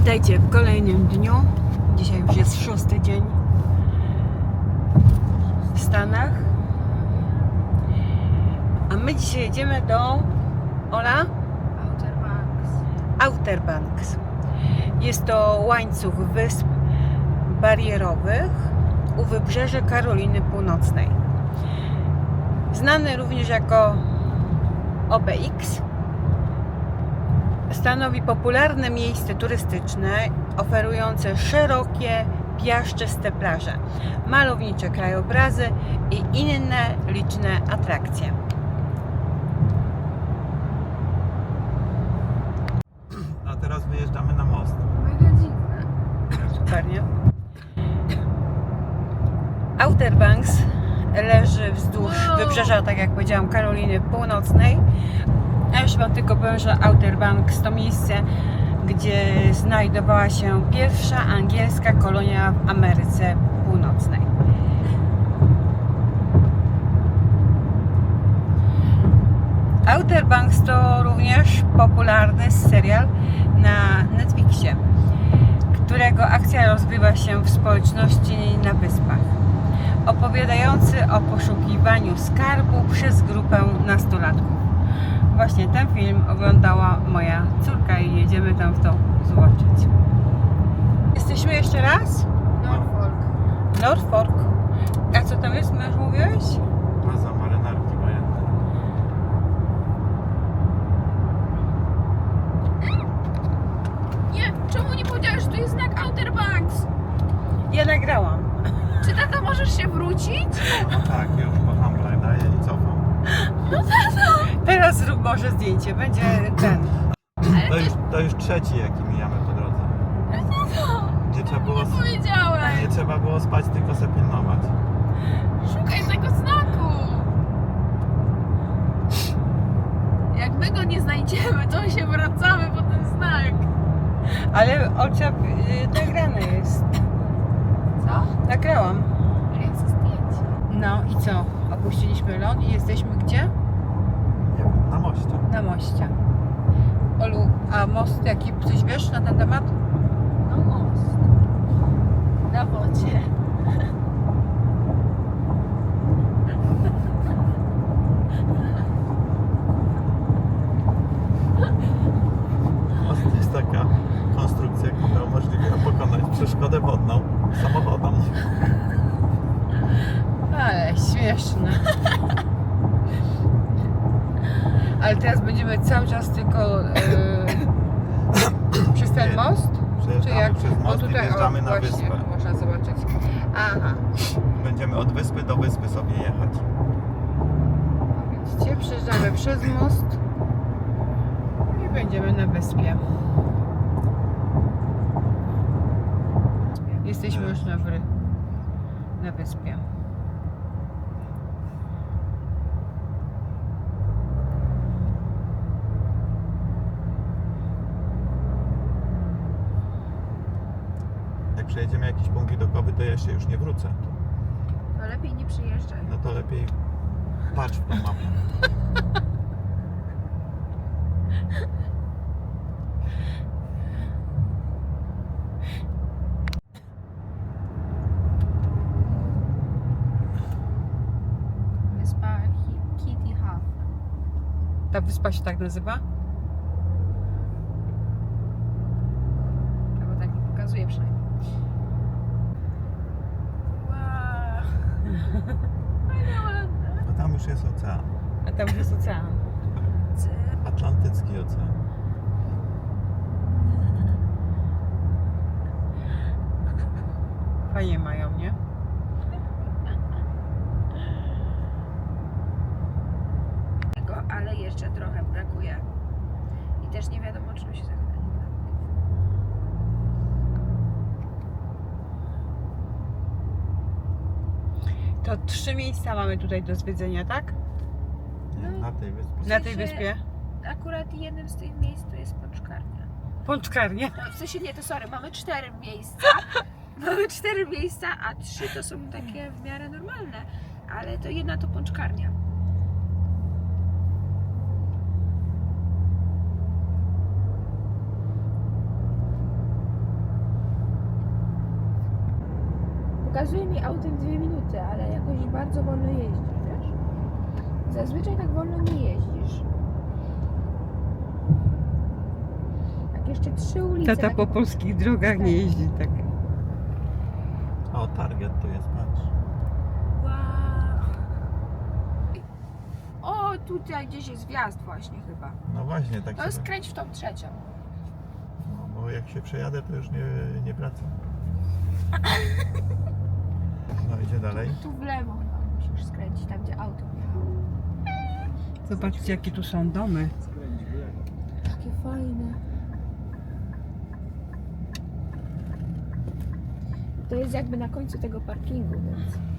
Witajcie w kolejnym dniu. Dzisiaj już jest szósty dzień w Stanach. A my dzisiaj jedziemy do Ola Outer Banks. Outer Banks. Jest to łańcuch wysp barierowych u wybrzeży Karoliny Północnej. Znany również jako OBX. Stanowi popularne miejsce turystyczne oferujące szerokie, piaszczyste plaże, malownicze krajobrazy i inne liczne atrakcje. A teraz wyjeżdżamy na most. Super, nie? Outer Banks leży wzdłuż Wow. wybrzeża, tak jak powiedziałam, Karoliny Północnej. A już Wam tylko powiem, że Outer Banks to miejsce, gdzie znajdowała się pierwsza angielska kolonia w Ameryce Północnej. Outer Banks to również popularny serial na Netflixie którego akcja rozgrywa się w społeczności na wyspach, opowiadający o poszukiwaniu skarbu przez grupę nastolatków. Właśnie ten film oglądała moja córka i jedziemy tam w to zobaczyć. Jesteśmy jeszcze raz? Norfolk. Norfolk. A co tam jest, męż mówiłeś? Baza marynarki wojennej. Nie, czemu nie powiedziałeś, że tu jest znak Outer Banks? Ja nagrałam. Czy tata możesz się wrócić? No tak, już po Humble. Teraz zrób może zdjęcie, będzie ten. To już, to już trzeci, jaki mijamy po drodze. Gdzie trzeba było, Nie nie trzeba było spać, tylko se pilnować. Szukaj tego znaku. Jak my go nie znajdziemy, to się wracamy po ten znak. Ale oczep y, nagrane jest. Co? Nagrałam. Ale ja chcę zdjęcie. No i co? Opuściliśmy ląd i jesteśmy gdzie? Na moście. Na moście. Olu, a most jaki coś wiesz na ten temat? No most. Na wodzie. Most jest taka konstrukcja, która umożliwia pokonać przeszkodę wodną samochodem. Ale śmieszne. Ale teraz będziemy cały czas tylko e, przez ten most? Czy jak? przez most i wjeżdżamy na właśnie, wyspę. można zobaczyć. Aha, Będziemy od wyspy do wyspy sobie jechać. widzicie, przejeżdżamy przez most i będziemy na wyspie. Jesteśmy już na, wry, na wyspie. Jak przejedziemy jakiś punkt widokowy, to ja się już nie wrócę. To lepiej nie przyjeżdżaj. No to lepiej patrz w tą mapę. Wyspa Hi- Kitty Half. Ta wyspa się tak nazywa? Albo tak mi pokazuje przynajmniej. Wow. Mega ładne. No tam już jest ocean. A tam już jest ocean. Atlantycki ocean. Fajnie mają, nie? Tego, ale jeszcze trochę brakuje. I też nie wiadomo, czym się zachowuje. To trzy miejsca mamy tutaj do zwiedzenia, tak? No. na tej wyspie. Na tej sensie- wyspie. Akurat jednym z tych miejsc to jest pączkarnia. Pączkarnia. No, w sensie nie, to sorry, mamy cztery miejsca. Mamy cztery miejsca, a trzy to są takie w miarę normalne. Ale to jedna to pączkarnia. Pokazuje mi autem dwie minuty, ale jakoś bardzo wolno jeździsz, wiesz? Zazwyczaj tak wolno nie jeździsz. Jak jeszcze trzy ulice. Tata tak- po polskich drogach nie jeździ tak. O, target tu jest, patrz. Wow. O, tutaj gdzieś jest wjazd właśnie chyba. No właśnie, tak To się... skręć w tą trzecią. No, bo jak się przejadę, to już nie, nie wracam. No idzie dalej. Tu w lewo chyba musisz skręcić, tam gdzie auto wjechało. Zobaczcie jakie tu są domy. Takie fajne. To jest jakby na końcu tego parkingu, więc...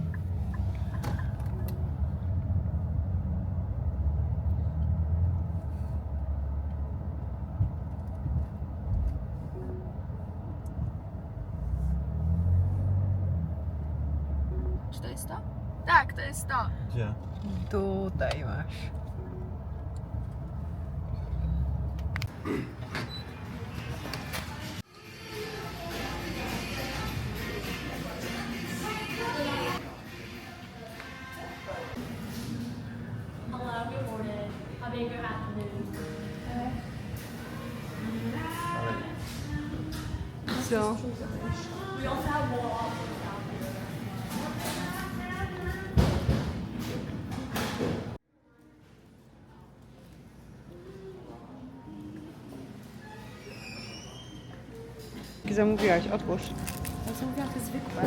to jest to? Tak, to jest to. Gdzie? Tutaj masz. Hello, good morning. How may your afternoon? Ale Co? We also have more zamówiłaś? Otwórz. Ja zamówiłam te zwykłe.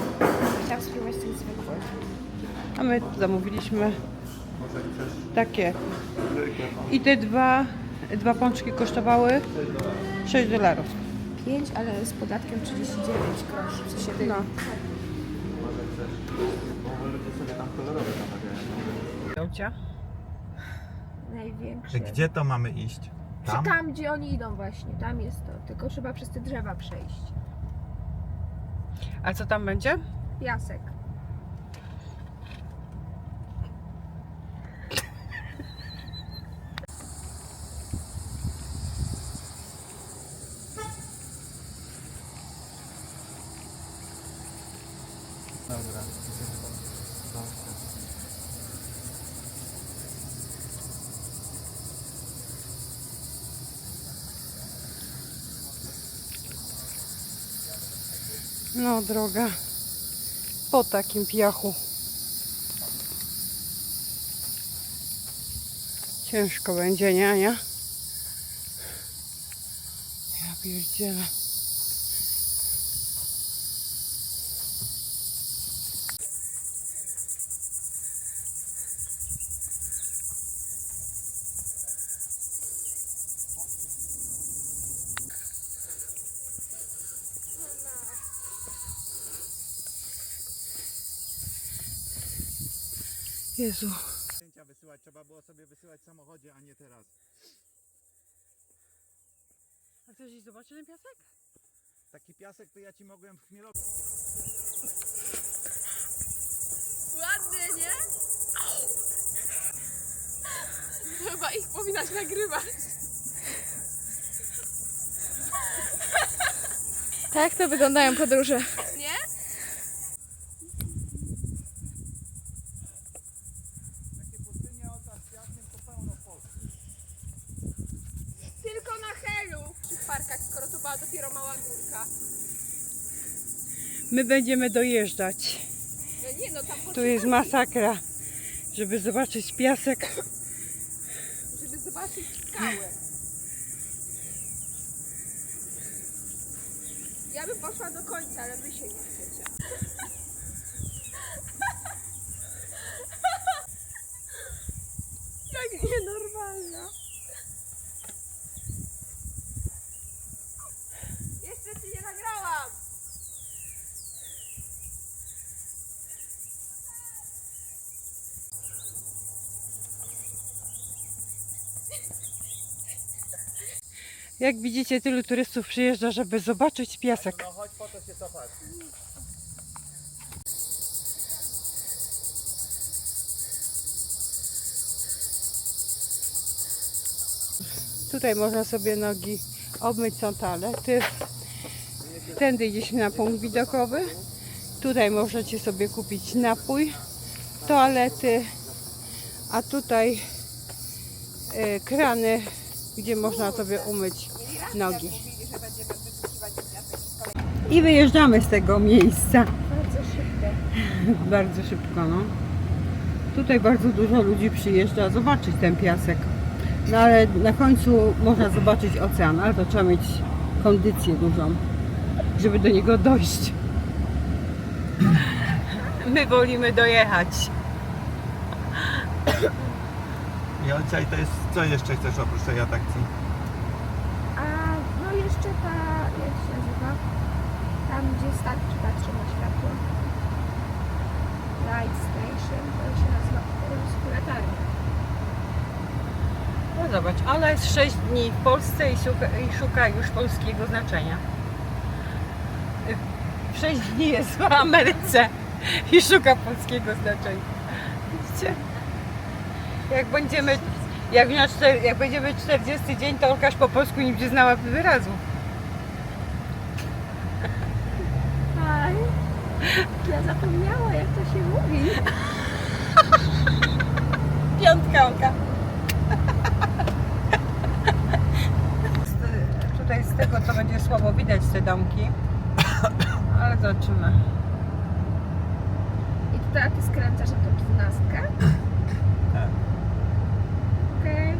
Chciałam spróbować tych zwykłych. A my zamówiliśmy takie. I te dwa, dwa pączki kosztowały 6 dolarów. 5, ale z podatkiem 39 groszy. W sensie tych. No. Największy. Gdzie to mamy iść? Tam? Tam? tam, gdzie oni idą właśnie. Tam jest to. Tylko trzeba przez te drzewa przejść. A co tam będzie? Piasek. No droga. Po takim piachu. Ciężko będzie, nie Ania? Ja pierdzielę. Jezu. Zdjęcia wysyłać, trzeba było sobie wysyłać w samochodzie, a nie teraz. A chcesz iść zobaczyć ten piasek? Taki piasek to ja ci mogłem w Chmielowie. Ładny, nie? Chyba ich powinnaś nagrywać. Tak to wyglądają podróże. Nie? Takie pustynie od z piaskiem to pełno w Polsce. Tylko na Helu. W była dopiero mała górka. My będziemy dojeżdżać. No nie no, tam Tu jest masakra. Żeby zobaczyć piasek. żeby zobaczyć skałę. Ja bym poszła do końca, ale wy się nie Jak widzicie, tylu turystów przyjeżdża, żeby zobaczyć piasek. No się. Tutaj można sobie nogi obmyć, są tale. Ty, tędy idziesz na punkt widokowy. Tutaj możecie sobie kupić napój, toalety, a tutaj e, krany, gdzie można sobie umyć nogi. I wyjeżdżamy z tego miejsca. Bardzo szybko. Bardzo szybko, no. Tutaj bardzo dużo ludzi przyjeżdża zobaczyć ten piasek. No ale na końcu można zobaczyć ocean, ale to trzeba mieć kondycję dużą, żeby do niego dojść. My wolimy dojechać. I Olcia, i to jest, co jeszcze chcesz oprócz tej atrakcji? A no jeszcze ta, jak się nazywa? Tam gdzie statki patrzą na światło. Light Station, to się nazywa latarnia. No zobacz, ona jest 6 dni w Polsce i szuka, i szuka już polskiego znaczenia. 6 dni jest w Ameryce i szuka polskiego znaczenia. Jak będziemy, jak, na czter, jak będziemy 40 dzień, to Olkaż po polsku nie będzie znała wyrazu. Aj, ja zapomniała jak to się mówi. Piątka Olka. Z- Tutaj z tego to będzie słabo widać te domki, ale zobaczymy. I tutaj ty skręcasz na tą dwunastkę. Tak. Okej.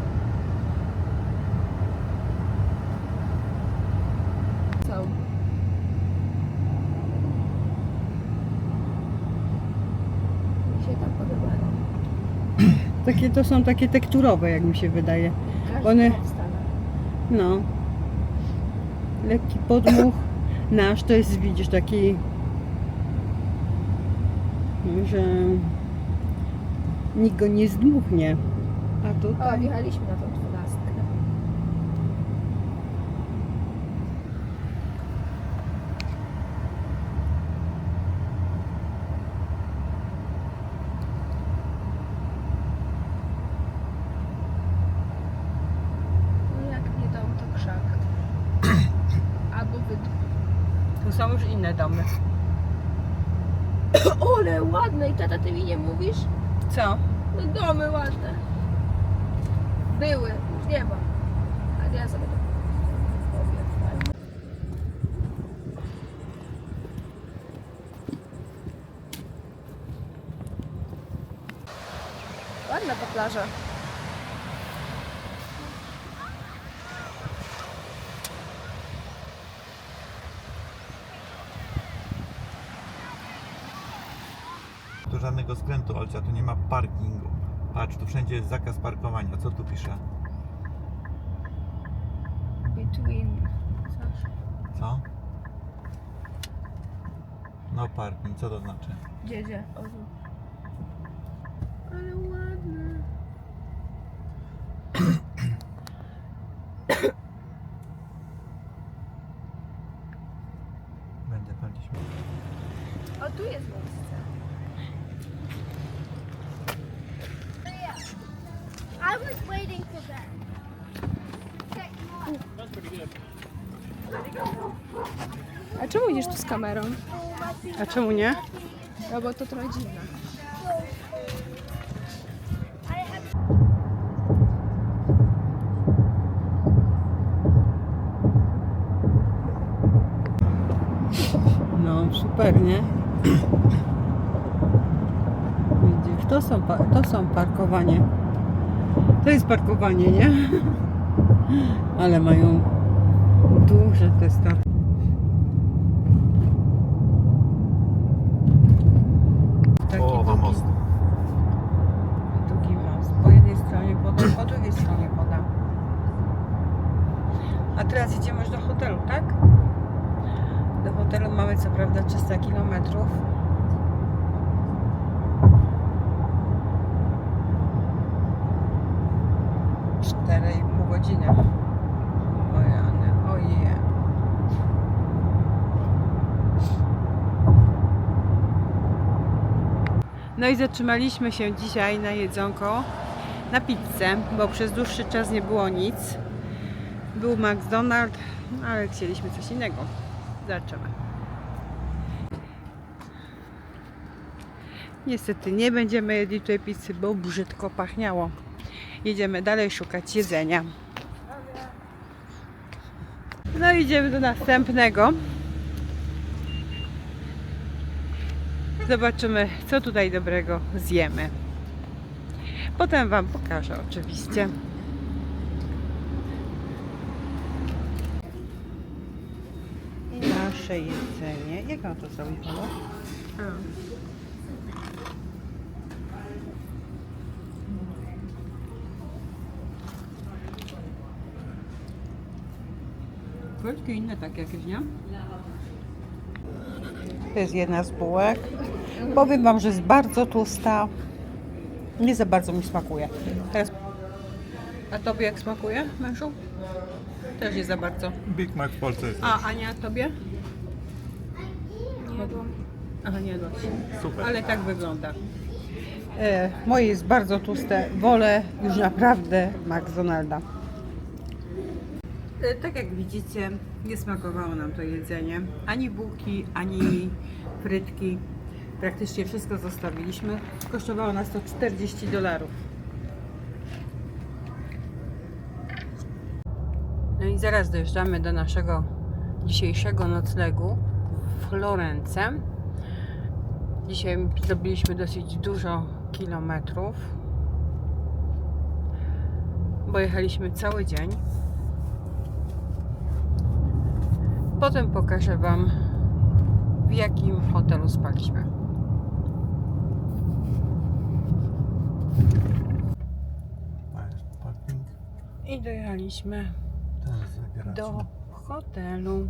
Co? Mi się tam. Takie to są takie tekturowe, jak mi się wydaje. Każdy One-. No. Lekki podmuch. Nasz to jest, widzisz, taki, że nikt go nie zdmuchnie. A O, tutaj wjechaliśmy na tą dwunastkę. No jak nie dom, to krzak. Albo wydm. tu są już inne domy. Ole, ładne! I tata, ty mi nie mówisz? Co? No domy ładne. Były, już nie ma. Ale ja sobie to powiem. Ładna ta plaża. Tu żadnego skrętu, Olcia, tu nie ma parkingu. Patrz, tu wszędzie jest zakaz parkowania. Co tu pisze? Between. Co? No parking, co to znaczy? Gdzie, gdzie? O, tu. Ale ładne. Będzie tam gdzieś. O, tu jest miejsce. I was waiting for them. A czemu idziesz tu z kamerą? A czemu nie? No bo to trochę dziwne. No, super, nie? Widzisz, to są, to są parkowanie. To jest parkowanie, nie? Ale mają duże te. Taki Połowa długi- mostu. Długi most. Po jednej stronie woda, po drugiej stronie woda. A teraz idziemy już do hotelu, tak? Do hotelu mamy co prawda 300 kilometrów. Cztery i pół godziny. Ojane, oje. No i zatrzymaliśmy się dzisiaj na jedzonko, na pizzę, bo przez dłuższy czas nie było nic. Był McDonald's, ale chcieliśmy coś innego. Zobaczymy. Niestety nie będziemy jedli tutaj pizzy, bo brzydko pachniało. Jedziemy dalej szukać jedzenia. No idziemy do następnego. Zobaczymy, co tutaj dobrego zjemy. Potem Wam pokażę oczywiście. I nasze jedzenie. Jak mam to zrobić? Halo? Polskie inne takie jakieś, nie? To jest jedna z bułek. Powiem Wam, że jest bardzo tłusta. Nie za bardzo mi smakuje. Teraz... A Tobie jak smakuje, mężu? Też nie za bardzo. Big Mac w Polsce jest. A Ania, Tobie? Nie jadłam. Aha, nie jadłaś. Super. Ale tak wygląda. E, moje jest bardzo tłuste. Wolę już naprawdę McDonalda. E, tak jak widzicie, nie smakowało nam to jedzenie. Ani bułki, ani frytki. Praktycznie wszystko zostawiliśmy. Kosztowało nas to 40 dolarów. No i zaraz dojeżdżamy do naszego dzisiejszego noclegu w Florence. Dzisiaj zrobiliśmy dosyć dużo kilometrów, bo jechaliśmy cały dzień. Potem pokażę Wam, w jakim hotelu spaliśmy. A, jest parking. I dojechaliśmy do hotelu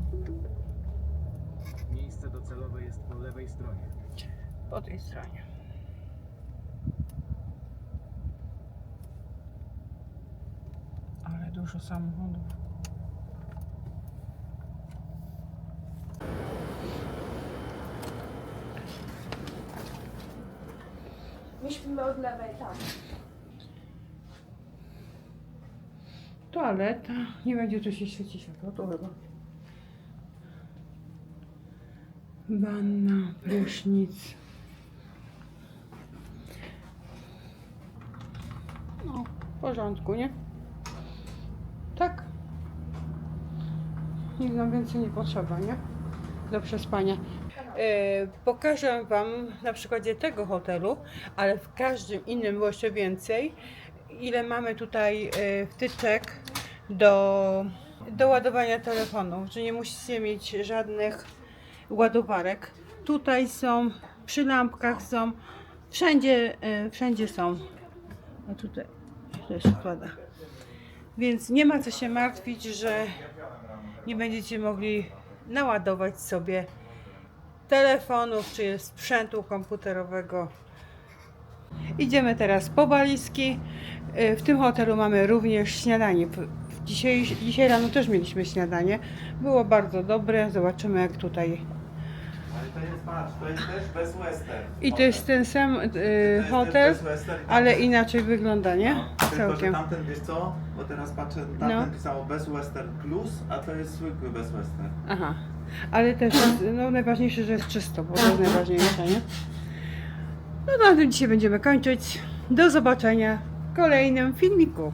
Miejsce docelowe jest po lewej stronie. po tej stronie. Ale dużo samochodów. My śpimy od lewej, tak. Toaleta. Nie będzie tu się świecić światło, to chyba. Wanna, prysznic. No, w porządku, nie? Tak. Nic nam więcej nie potrzeba, nie? Do przespania. E, pokażę Wam na przykładzie tego hotelu, ale w każdym innym było jeszcze więcej, ile mamy tutaj e, wtyczek do, do ładowania telefonów, że nie musicie mieć żadnych ładowarek. Tutaj są, przy lampkach są, wszędzie, e, wszędzie są. A tutaj to się składa. Więc nie ma co się martwić, że nie będziecie mogli naładować sobie telefonów czy sprzętu komputerowego. Idziemy teraz po walizki. Y, W tym hotelu mamy również śniadanie. Dzisiaj, dzisiaj rano też mieliśmy śniadanie. Było bardzo dobre. Zobaczymy jak tutaj. Ale to jest, patrz, to jest też bez western. I to jest ten sam y, hotel, ale inaczej wygląda, nie? No, Tylko, że Całkiem. tamten, wiesz co? Bo teraz patrzę, tamten No. pisało bez western plus, a to jest zwykły bez western. Aha. Ale też jest, no najważniejsze, że jest czysto, bo to jest najważniejsze, nie? No na tym dzisiaj będziemy kończyć. Do zobaczenia w kolejnym filmiku.